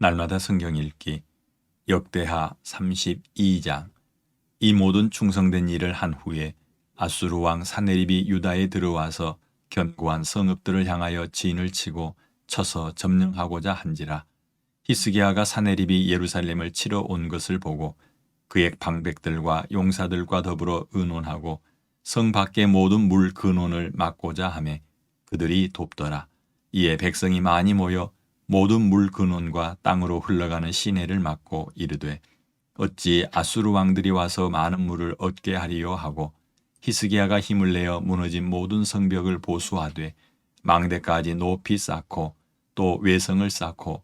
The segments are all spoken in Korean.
날마다 성경 읽기. 역대하 32장. 이 모든 충성된 일을 한 후에 아수르 왕 사네립이 유다에 들어와서 견고한 성읍들을 향하여 진을 치고 쳐서 점령하고자 한지라 히스기야가 사네립이 예루살렘을 치러 온 것을 보고 그의 방백들과 용사들과 더불어 의논하고 성 밖의 모든 물 근원을 막고자 하매 그들이 돕더라. 이에 백성이 많이 모여 모든 물 근원과 땅으로 흘러가는 시내를 막고 이르되 어찌 아수르 왕들이 와서 많은 물을 얻게 하리요? 하고 히스기야가 힘을 내어 무너진 모든 성벽을 보수하되 망대까지 높이 쌓고 또 외성을 쌓고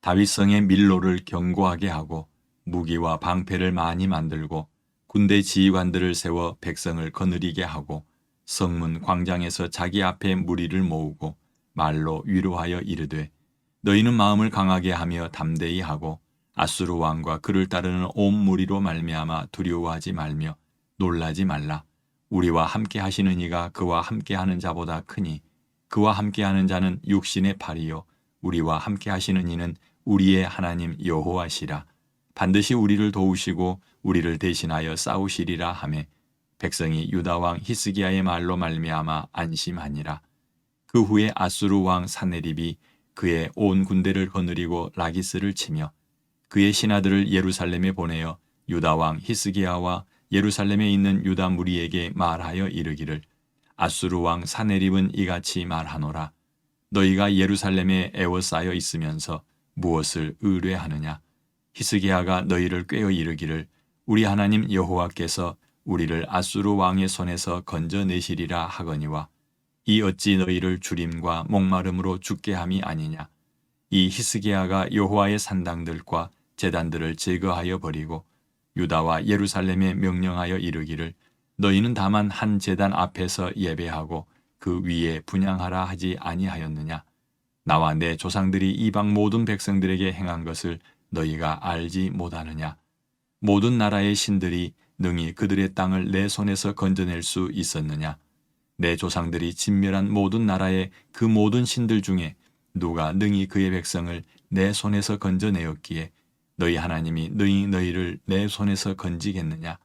다윗성의 밀로를 견고하게 하고 무기와 방패를 많이 만들고 군대 지휘관들을 세워 백성을 거느리게 하고 성문 광장에서 자기 앞에 무리를 모으고 말로 위로하여 이르되 너희는 마음을 강하게 하며 담대히 하고 아수르 왕과 그를 따르는 온 무리로 말미암아 두려워하지 말며 놀라지 말라. 우리와 함께 하시는 이가 그와 함께 하는 자보다 크니 그와 함께 하는 자는 육신의 팔이요 우리와 함께 하시는 이는 우리의 하나님 여호와시라. 반드시 우리를 도우시고 우리를 대신하여 싸우시리라 하매 백성이 유다 왕 히스기야의 말로 말미암아 안심하니라. 그 후에 아수르 왕 사네립이 그의 온 군대를 거느리고 라기스를 치며 그의 신하들을 예루살렘에 보내어 유다 왕 히스기야와 예루살렘에 있는 유다 무리에게 말하여 이르기를 아수르 왕 사네립은 이같이 말하노라. 너희가 예루살렘에 애워싸여 있으면서 무엇을 의뢰하느냐? 히스기야가 너희를 꾀어 이르기를 우리 하나님 여호와께서 우리를 아수르 왕의 손에서 건져내시리라 하거니와 이 어찌 너희를 주림과 목마름으로 죽게 함이 아니냐? 이 히스기야가 여호와의 산당들과 제단들을 제거하여 버리고 유다와 예루살렘에 명령하여 이르기를 너희는 다만 한 제단 앞에서 예배하고 그 위에 분양하라 하지 아니하였느냐? 나와 내 조상들이 이방 모든 백성들에게 행한 것을 너희가 알지 못하느냐? 모든 나라의 신들이 능히 그들의 땅을 내 손에서 건져낼 수 있었느냐 내 조상들이 진멸한 모든 나라의 그 모든 신들 중에 누가 능히 그의 백성을 내 손에서 건져내었기에 너희 하나님이 너희 너희를 내 손에서 건지겠느냐?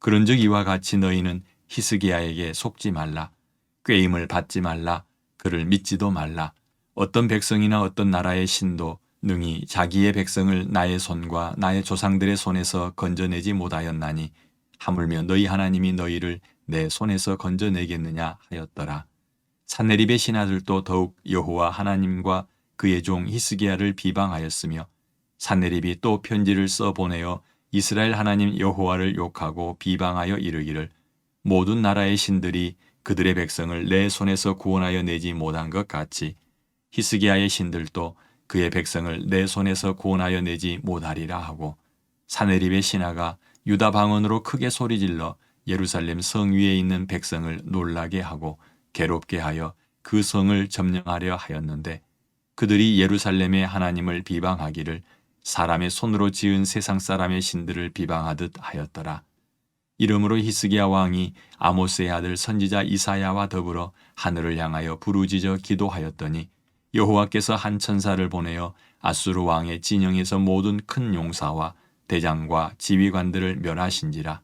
그런즉 이와 같이 너희는 히스기야에게 속지 말라 꾀임을 받지 말라 그를 믿지도 말라. 어떤 백성이나 어떤 나라의 신도 능히 자기의 백성을 나의 손과 나의 조상들의 손에서 건져내지 못하였나니 하물며 너희 하나님이 너희를 내 손에서 건져내겠느냐 하였더라. 산내립의 신하들도 더욱 여호와 하나님과 그의 종 히스기야를 비방하였으며 산내립이 또 편지를 써 보내어 이스라엘 하나님 여호와를 욕하고 비방하여 이르기를 모든 나라의 신들이 그들의 백성을 내 손에서 구원하여 내지 못한 것 같이 히스기야의 신들도 그의 백성을 내 손에서 구원하여 내지 못하리라 하고 사내립의 신하가 유다 방언으로 크게 소리질러 예루살렘 성 위에 있는 백성을 놀라게 하고 괴롭게 하여 그 성을 점령하려 하였는데 그들이 예루살렘의 하나님을 비방하기를 사람의 손으로 지은 세상 사람의 신들을 비방하듯 하였더라. 이러므로 히스기야 왕이 아모스의 아들 선지자 이사야와 더불어 하늘을 향하여 부르짖어 기도하였더니 여호와께서 한 천사를 보내어 아수르 왕의 진영에서 모든 큰 용사와 대장과 지휘관들을 멸하신지라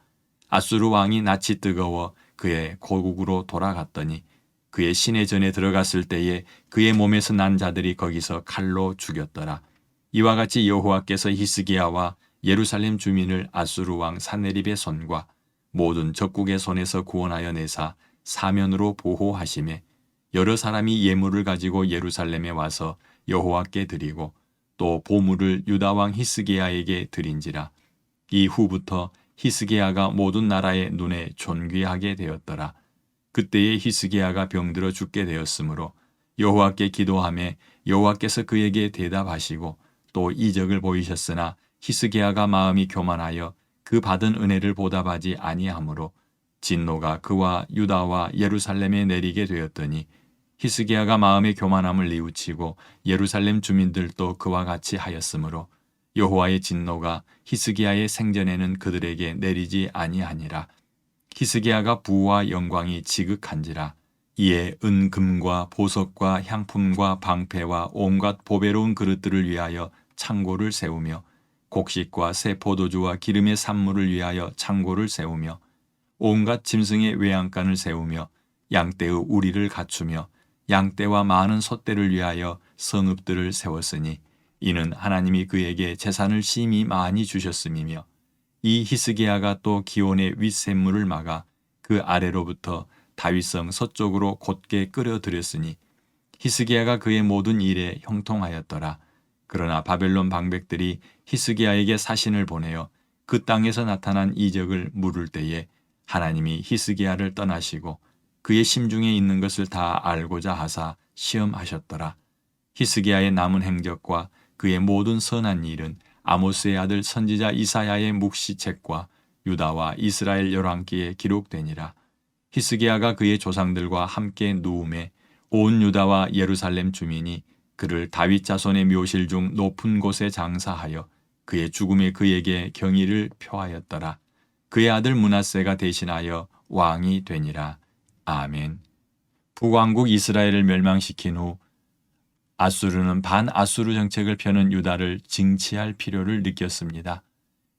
아수르 왕이 낯이 뜨거워 그의 고국으로 돌아갔더니 그의 신의 전에 들어갔을 때에 그의 몸에서 난 자들이 거기서 칼로 죽였더라. 이와 같이 여호와께서 히스기야와 예루살렘 주민을 아수르 왕 사네립의 손과 모든 적국의 손에서 구원하여 내사 사면으로 보호하심에 여러 사람이 예물을 가지고 예루살렘에 와서 여호와께 드리고 또 보물을 유다 왕 히스기야에게 드린지라 이 후부터 히스기야가 모든 나라의 눈에 존귀하게 되었더라. 그때에 히스기야가 병들어 죽게 되었으므로 여호와께 기도함에 여호와께서 그에게 대답하시고 또 이적을 보이셨으나 히스기야가 마음이 교만하여 그 받은 은혜를 보답하지 아니하므로 진노가 그와 유다와 예루살렘에 내리게 되었더니 히스기야가 마음의 교만함을 뉘우치고 예루살렘 주민들도 그와 같이 하였으므로 여호와의 진노가 히스기야의 생전에는 그들에게 내리지 아니하니라. 히스기야가 부와 영광이 지극한지라. 이에 은금과 보석과 향품과 방패와 온갖 보배로운 그릇들을 위하여 창고를 세우며 곡식과 새 포도주와 기름의 산물을 위하여 창고를 세우며 온갖 짐승의 외양간을 세우며 양떼의 우리를 갖추며 양떼와 많은 소떼를 위하여 성읍들을 세웠으니 이는 하나님이 그에게 재산을 심히 많이 주셨음이며 이 히스기야가 또 기온의 윗샘물을 막아 그 아래로부터 다윗성 서쪽으로 곧게 끌어들였으니 히스기야가 그의 모든 일에 형통하였더라. 그러나 바벨론 방백들이 히스기야에게 사신을 보내어 그 땅에서 나타난 이적을 물을 때에 하나님이 히스기야를 떠나시고 그의 심중에 있는 것을 다 알고자 하사 시험하셨더라. 히스기야의 남은 행적과 그의 모든 선한 일은 아모스의 아들 선지자 이사야의 묵시책과 유다와 이스라엘 열왕기에 기록되니라. 히스기야가 그의 조상들과 함께 누움에 온 유다와 예루살렘 주민이 그를 다윗 자손의 묘실 중 높은 곳에 장사하여 그의 죽음에 그에게 경의를 표하였더라. 그의 아들 문하세가 대신하여 왕이 되니라. 아멘. 북왕국 이스라엘을 멸망시킨 후 아수르는 반아수르 정책을 펴는 유다를 징치할 필요를 느꼈습니다.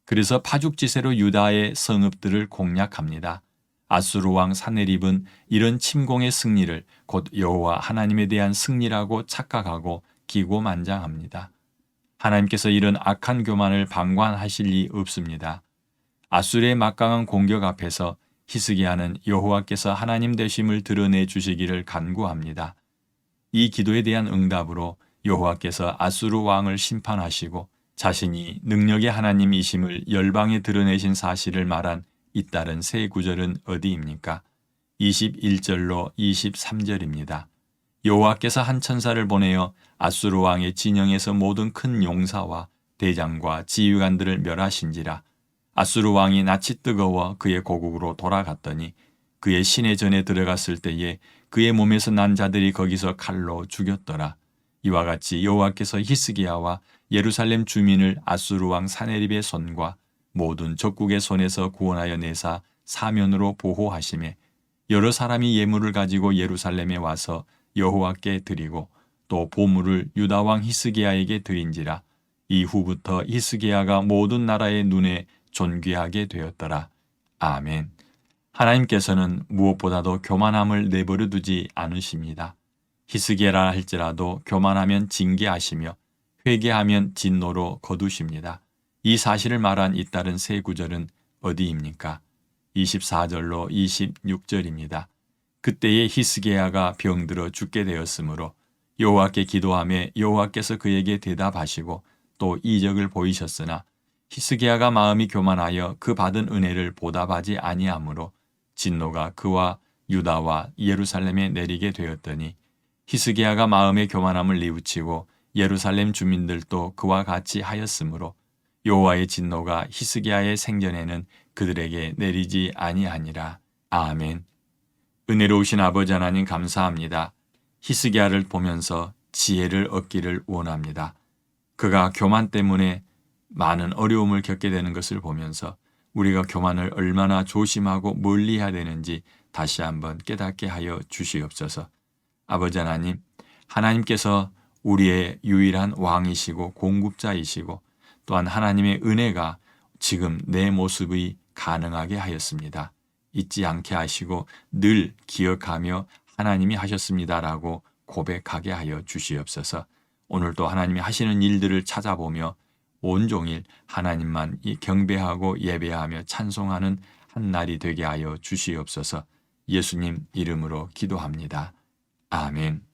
그래서 파죽지세로 유다의 성읍들을 공략합니다. 아수르 왕 사네립은 이런 침공의 승리를 곧 여호와 하나님에 대한 승리라고 착각하고 기고만장합니다. 하나님께서 이런 악한 교만을 방관하실 리 없습니다. 아수르의 막강한 공격 앞에서 히스기야는 여호와께서 하나님 되심을 드러내 주시기를 간구합니다. 이 기도에 대한 응답으로 여호와께서 아수르 왕을 심판하시고 자신이 능력의 하나님이심을 열방에 드러내신 사실을 말한 잇따른 세 구절은 어디입니까? 21절로 23절입니다. 여호와께서 한 천사를 보내어 아수르 왕의 진영에서 모든 큰 용사와 대장과 지휘관들을 멸하신지라 아수르 왕이 낯이 뜨거워 그의 고국으로 돌아갔더니 그의 신의 전에 들어갔을 때에 그의 몸에서 난 자들이 거기서 칼로 죽였더라. 이와 같이 여호와께서 히스기야와 예루살렘 주민을 아수르 왕 사네립의 손과 모든 적국의 손에서 구원하여 내사 사면으로 보호하심에 여러 사람이 예물을 가지고 예루살렘에 와서 여호와께 드리고 또 보물을 유다 왕 히스기야에게 드린지라 이후부터 히스기야가 모든 나라의 눈에 존귀하게 되었더라. 아멘. 하나님께서는 무엇보다도 교만함을 내버려 두지 않으십니다. 히스기야라 할지라도 교만하면 징계하시며 회개하면 진노로 거두십니다. 이 사실을 말한 잇따른 세 구절은 어디입니까? 24절로 26절입니다. 그때에 히스기야가 병들어 죽게 되었으므로 여호와께 기도함에 여호와께서 그에게 대답하시고 또 이적을 보이셨으나 히스기야가 마음이 교만하여 그 받은 은혜를 보답하지 아니하므로 진노가 그와 유다와 예루살렘에 내리게 되었더니 히스기야가 마음의 교만함을 뉘우치고 예루살렘 주민들도 그와 같이 하였으므로 여호와의 진노가 히스기야의 생전에는 그들에게 내리지 아니하니라. 아멘. 은혜로우신 아버지 하나님 감사합니다. 히스기야를 보면서 지혜를 얻기를 원합니다. 그가 교만 때문에 많은 어려움을 겪게 되는 것을 보면서 우리가 교만을 얼마나 조심하고 멀리해야 되는지 다시 한번 깨닫게 하여 주시옵소서. 아버지 하나님, 하나님께서 우리의 유일한 왕이시고 공급자이시고 또한 하나님의 은혜가 지금 내 모습이 가능하게 하였습니다. 잊지 않게 하시고 늘 기억하며 하나님이 하셨습니다라고 고백하게 하여 주시옵소서. 오늘도 하나님이 하시는 일들을 찾아보며 온종일 하나님만 경배하고 예배하며 찬송하는 한 날이 되게 하여 주시옵소서. 예수님 이름으로 기도합니다. 아멘.